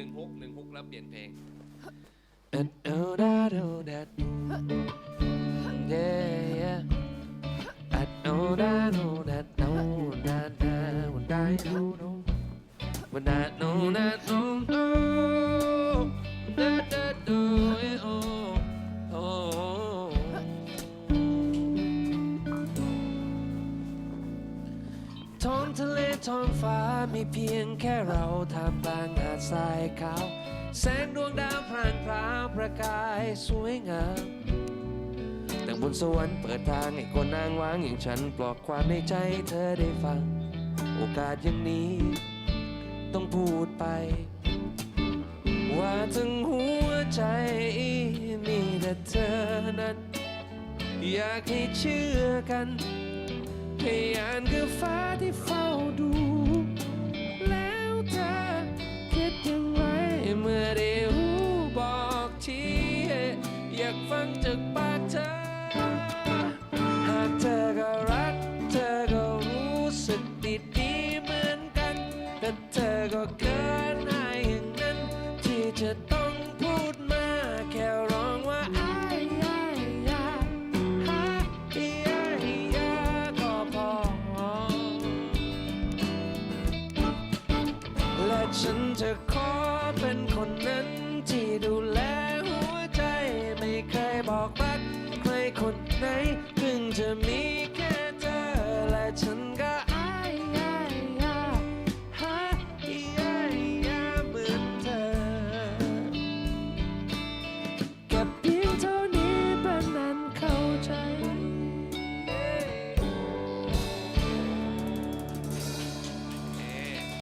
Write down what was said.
นึ่งฮุกหนึ่งฮุกแล้วเปลี่ยนเพลง And oh that oh that yeah yeah I know that oh that no that that when I know no when I know that no no that that do it oh oh ท้องทะเลท้องฟ้ามีเพียงแค่เราท่ามกลาง หายขาว แสงดวงดาวพรางพราวประกายสวยงามแต่บนสวรรค์เปิดทางให้คนนางว้างอย่างฉันปลอกความในใจเธอได้ฟัง โอกาสอย่างนี้ ต้องพูดไป ว่าทั้งหัวใจมีแต่เธอนั้น อยากให้เชื่อกันพยานคือ แต่เธอก็เกินอายอย่างนั้น ที่จะต้องพูดมาแค่ร้องว่าอายอายอายอายอายอายก็พอ และฉันจะขอเป็นคนนั้นที่ดูแลหัวใจ ไม่เคยบอกรักใครคนไหนเพิ่งจะมี